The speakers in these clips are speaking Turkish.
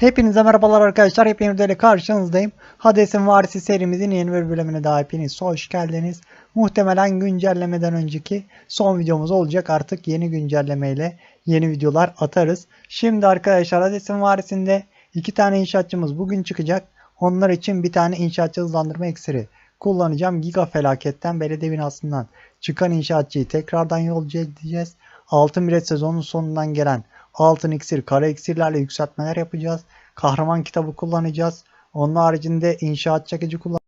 Hepinize merhabalar arkadaşlar. Hepiniz ile karşınızdayım. Hades'in Varisi serimizin yeni bir bölümüne daha hepiniz hoş geldiniz. Muhtemelen güncellemeden önceki son videomuz olacak. Artık yeni güncellemeyle yeni videolar atarız. Şimdi arkadaşlar Hades'in Varisi'nde iki tane inşaatçımız bugün çıkacak. Onlar için bir tane inşaatçı hızlandırma iksiri kullanacağım. Giga felaketten belediye binasından çıkan inşaatçıyı tekrardan yolcu edeceğiz. Altın bilet sezonun sonundan gelen altın iksir, kara iksirlerle yükseltmeler yapacağız. Kahraman kitabı kullanacağız. Onun haricinde inşaat çekici kullan.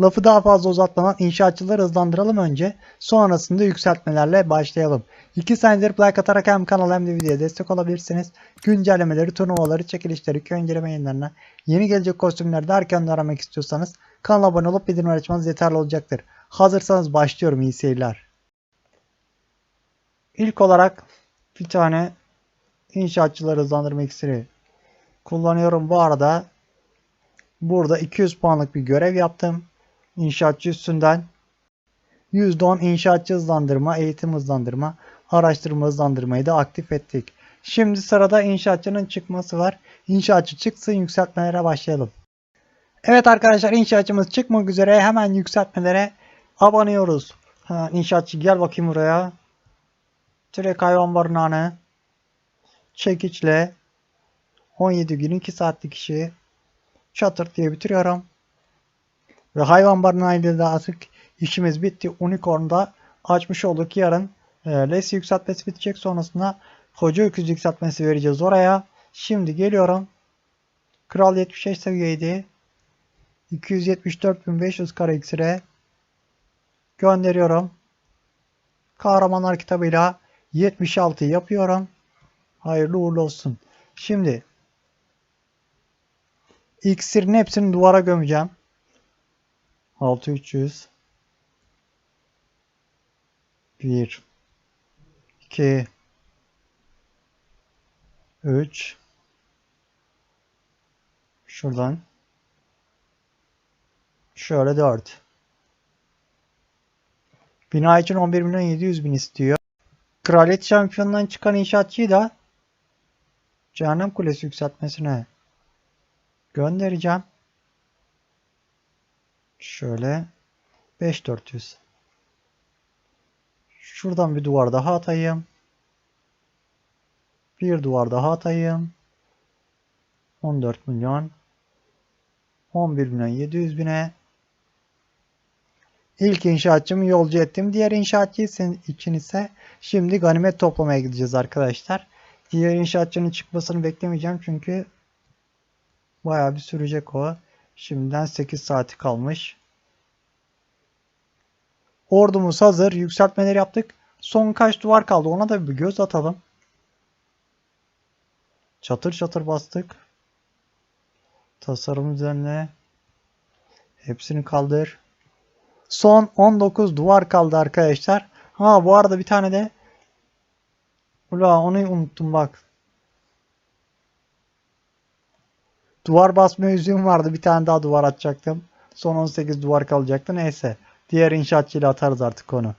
Lafı daha fazla uzatmadan inşaatçıları hızlandıralım önce. Sonrasında yükseltmelerle başlayalım. İki saniyedir like atarak hem kanala hem de videoya destek olabilirsiniz. Güncellemeleri, turnuvaları, çekilişleri, köy inceleme yayınlarına, yeni gelecek kostümleri de aramak istiyorsanız kanala abone olup bildirim açmanız yeterli olacaktır. Hazırsanız başlıyorum. İyi seyirler. İlk olarak bir tane inşaatçıları hızlandırma iksiri kullanıyorum. Bu arada burada 200 puanlık bir görev yaptım. İnşaatçı üstünden %10 inşaatçı hızlandırma, eğitim hızlandırma, araştırma hızlandırmayı da aktif ettik. Şimdi sırada inşaatçının çıkması var. İnşaatçı çıksın yükseltmelere başlayalım. Evet arkadaşlar inşaatçımız çıkmak üzere hemen yükseltmelere abanıyoruz. Ha, inşaatçı gel bakayım buraya. Direkt hayvan barınağını çekiçle 17 gün 2 saatlik işi çatır diye bitiriyorum. Ve hayvan barınağıyla da artık işimiz bitti. Unicorn'da açmış olduk. Yarın e, Les yükseltmesi bitecek. Sonrasında koca öküz yükseltmesi vereceğiz oraya. Şimdi geliyorum. Kral 75 seviyeydi. 274.500 kara iksire gönderiyorum. Kahramanlar kitabıyla 76 yapıyorum. Hayırlı uğurlu olsun. Şimdi iksirin hepsini duvara gömeceğim. 6300 1 2 3 Şuradan. Şöyle 4 Bina için 11 milyon 700 bin istiyor. Kraliyet şampiyonundan çıkan inşaatçıyı da Cehennem Kulesi yükseltmesine göndereceğim. Şöyle 5400. Şuradan bir duvar daha atayım. Bir duvar daha atayım. 14 milyon. 11 milyon 700 bine. İlk inşaatçımı yolcu ettim. Diğer inşaatçı için ise şimdi ganimet toplamaya gideceğiz arkadaşlar. Diğer inşaatçının çıkmasını beklemeyeceğim çünkü bayağı bir sürecek o. Şimdiden 8 saati kalmış. Ordumuz hazır. Yükseltmeleri yaptık. Son kaç duvar kaldı ona da bir göz atalım. Çatır çatır bastık. Tasarım üzerine. Hepsini kaldır. Son 19 duvar kaldı arkadaşlar. Ha bu arada bir tane de Ula onu unuttum bak. Duvar basma yüzüğüm vardı. Bir tane daha duvar atacaktım. Son 18 duvar kalacaktı. Neyse. Diğer inşaatçıyla atarız artık onu.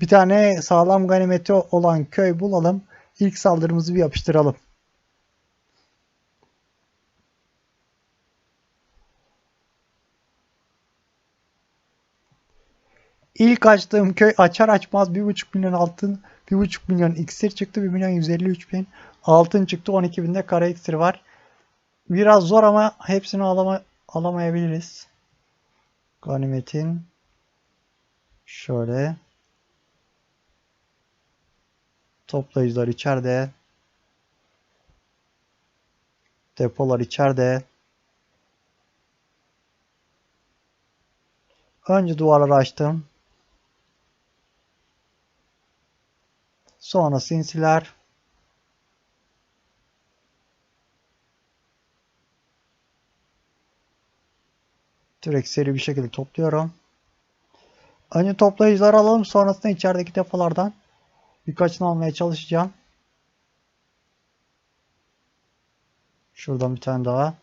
Bir tane sağlam ganimeti olan köy bulalım. İlk saldırımızı bir yapıştıralım. İlk açtığım köy açar açmaz 1.5 milyon altın, 1.5 milyon iksir çıktı. 1 milyon 153 bin altın çıktı. 12 binde kara iksir var. Biraz zor ama hepsini alama, alamayabiliriz. Ganimetin şöyle toplayıcılar içeride. Depolar içeride. Önce duvarları açtım. Sonra sinsiler. Direkt seri bir şekilde topluyorum. Önce toplayıcıları alalım. Sonrasında içerideki depolardan birkaçını almaya çalışacağım. Şuradan bir tane daha.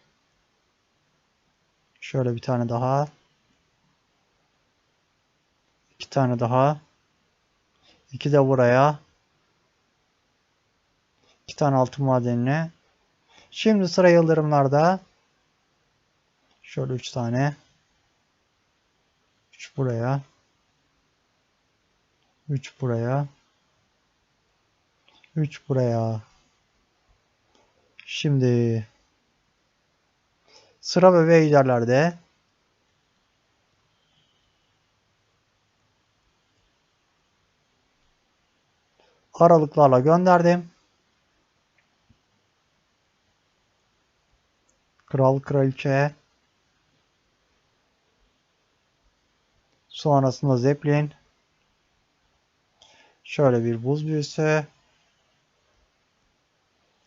Şöyle bir tane daha. İki tane daha. İki de buraya. İki tane altın madenine. Şimdi sıra yıldırımlarda. Şöyle üç tane. Buraya. Üç buraya. Üç buraya. Şimdi sıra bebe ejderlerde. Aralıklarla gönderdim. Kral kraliçe. Sonrasında Zeppelin. Şöyle bir buz büyüsü.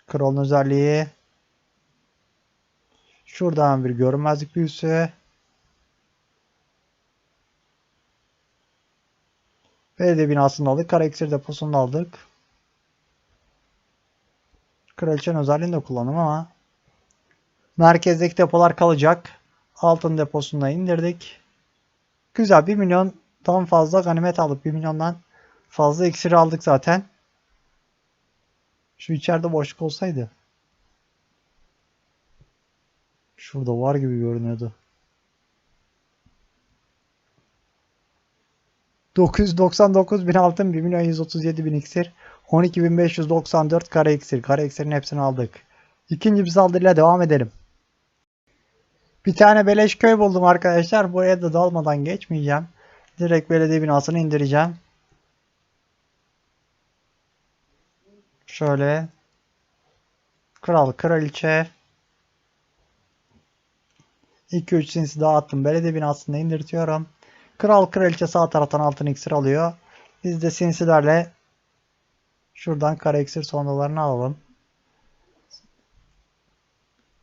Kralın özelliği. Şuradan bir görünmezlik büyüsü. Belediye binasını aldık. Kara iksir deposunu aldık. Kraliçenin özelliğini de kullandım ama merkezdeki depolar kalacak. Altın deposunu indirdik. Güzel 1 milyondan fazla ganimet aldık. 1 milyondan fazla iksir aldık zaten. Şu içeride boşluk olsaydı. Şurada var gibi görünüyordu. 999 bin altın, 1 milyon 137 bin iksir, 12.594 kare iksir. Kare iksirin hepsini aldık. İkinci bir saldırıyla devam edelim. Bir tane beleş köy buldum arkadaşlar. Buraya da dalmadan geçmeyeceğim. Direkt belediye binasını indireceğim. Şöyle. Kral, kraliçe. 2-3 sinsi daha attım. Belediye binasını indirtiyorum. Kral, kraliçe sağ taraftan altın iksir alıyor. Biz de sinsilerle şuradan kara iksir sonralarını alalım.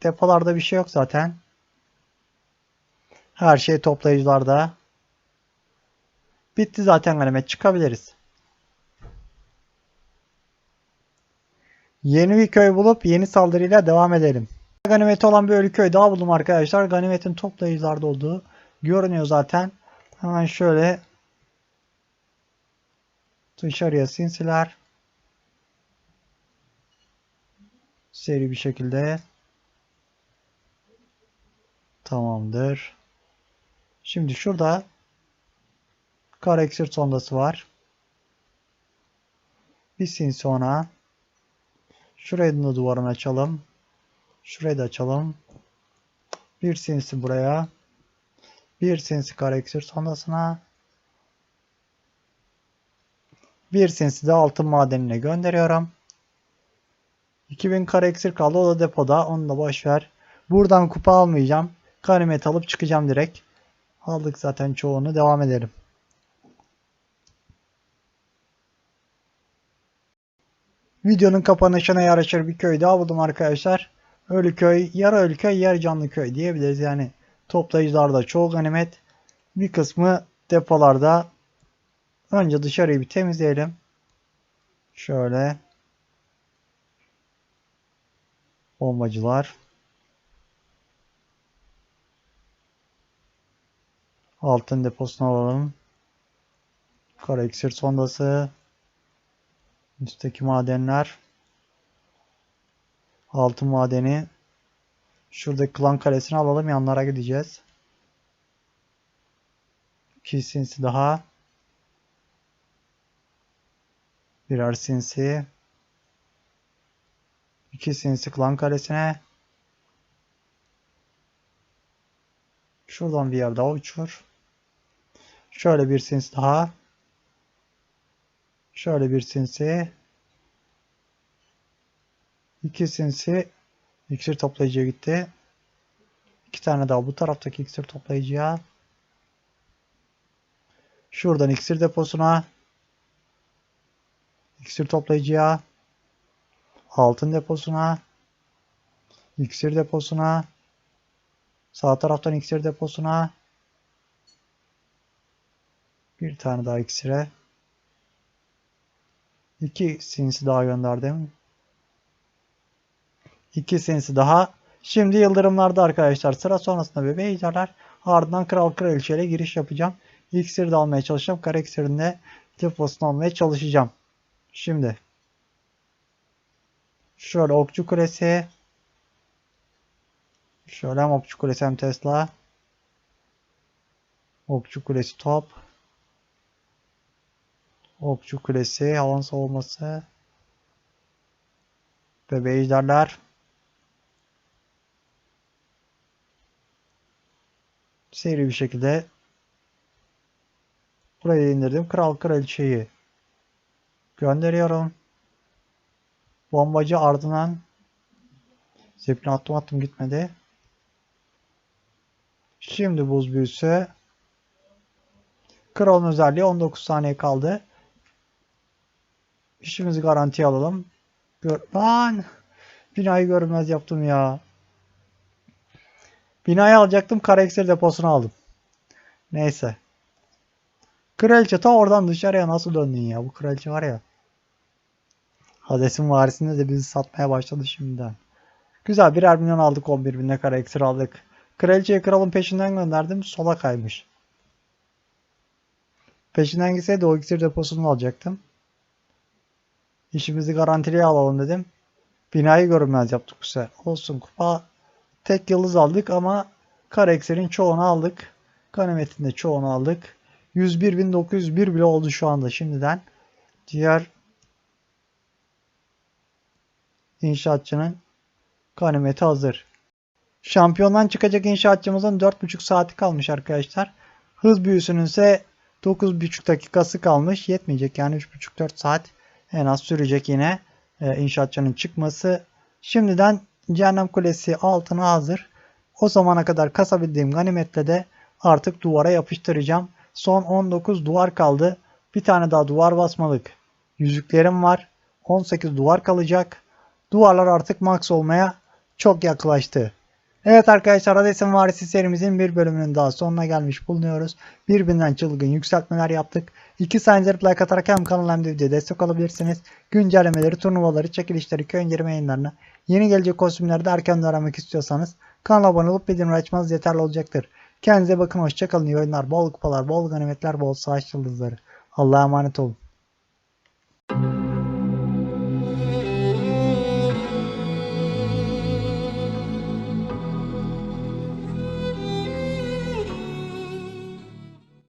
Depolarda bir şey yok zaten. Her şey toplayıcılarda. Bitti zaten ganimet. Çıkabiliriz. Yeni bir köy bulup yeni saldırıyla devam edelim. Ganimeti olan bir ölü köy daha buldum arkadaşlar. Ganimetin toplayıcılarda olduğu görünüyor zaten. Hemen şöyle dışarıya sinsiler. Seri bir şekilde. Tamamdır. Şimdi şurada kara iksir sondası var. Bir sinsi ona. Şurayı da duvarını açalım. Şurayı da açalım. Bir sinsi buraya. Bir sinsi kara iksir sondasına. Bir sinsi de altın madenine gönderiyorum. 2000 kara iksir kaldı. O da depoda. Onu da boş ver. Buradan kupa almayacağım. Ganimet alıp çıkacağım direkt. Aldık zaten çoğunu. Devam edelim. Videonun kapanışına yaraşır bir köy daha buldum arkadaşlar. Ölü köy, yarı ölü köy, yarı canlı köy diyebiliriz. Yani toplayıcılarda çoğu ganimet. Bir kısmı depolarda. Önce dışarıyı bir temizleyelim. Şöyle. Bombacılar. Altın deposunu alalım. Kara iksir sondası. Üstteki madenler. Altın madeni. Şuradaki klan kalesini alalım. Yanlara gideceğiz. İki sinsi daha. Birer sinsi. İki sinsi klan kalesine. Şuradan bir yer daha uçur. Şöyle bir sinsi daha. Şöyle bir sinsi. İki sinsi iksir toplayıcıya gitti. İki tane daha bu taraftaki iksir toplayıcıya. Şuradan iksir deposuna. İksir toplayıcıya. Altın deposuna. İksir deposuna. Sağ taraftan iksir deposuna. Bir tane daha iksire. İki sinsi daha gönderdim. İki sinsi daha. Şimdi yıldırımlarda arkadaşlar. Sıra sonrasında bebeği ejderler. Ardından kral kraliçe ile giriş yapacağım. İksir de almaya çalışacağım. Kara iksirinde deposunu almaya çalışacağım. Şimdi şöyle okçu kulesi şöyle hem okçu kulesi hem Tesla okçu kulesi top okçu kulesi havan savunması bebe ejderler seri bir şekilde buraya indirdim. Kral kraliçeyi gönderiyorum. Bombacı ardından Zeppelin attım attım gitmedi. Şimdi buz büyüsü. Kralın özelliği 19 saniye kaldı. İşimizi garantiye alalım. Gör Lan! Binayı görünmez yaptım ya. Binayı alacaktım. Karakter deposunu aldım. Neyse. Kraliçe ta oradan dışarıya nasıl döndün ya? Bu kraliçe var ya. Hades'in varisinde de bizi satmaya başladı şimdiden. Güzel birer milyon aldık 11 binde karakter aldık. Kraliçeyi kralın peşinden gönderdim. Sola kaymış. Peşinden gitseydi o iksir deposunu alacaktım. İşimizi garantiliye alalım dedim. Binayı görünmez yaptık bu sefer. Olsun kupa tek yıldız aldık ama karakterin çoğunu aldık. Ganimetin de çoğunu aldık. 101.901 bile oldu şu anda şimdiden. Diğer inşaatçının ganimeti hazır. Şampiyondan çıkacak inşaatçımızın 4.5 saati kalmış arkadaşlar. Hız büyüsünün ise 9.5 dakikası kalmış. Yetmeyecek yani 3.5-4 saat en az sürecek yine e, inşaatçının çıkması. Şimdiden Cehennem Kulesi altına hazır. O zamana kadar kasabildiğim ganimetle de artık duvara yapıştıracağım. Son 19 duvar kaldı. Bir tane daha duvar basmalık. Yüzüklerim var. 18 duvar kalacak. Duvarlar artık max olmaya çok yaklaştı. Evet arkadaşlar Hades'in Varisi serimizin bir bölümünün daha sonuna gelmiş bulunuyoruz. Birbirinden çılgın yükseltmeler yaptık. İki saniye like atarak hem kanal hem de videoya destek olabilirsiniz. Güncellemeleri, turnuvaları, çekilişleri, köy indirme yayınlarını, yeni gelecek kostümleri de erken öğrenmek istiyorsanız kanala abone olup bildirimleri açmanız yeterli olacaktır. Kendinize bakın hoşçakalın iyi oyunlar, bol kupalar, bol ganimetler, bol savaş yıldızları. Allah'a emanet olun.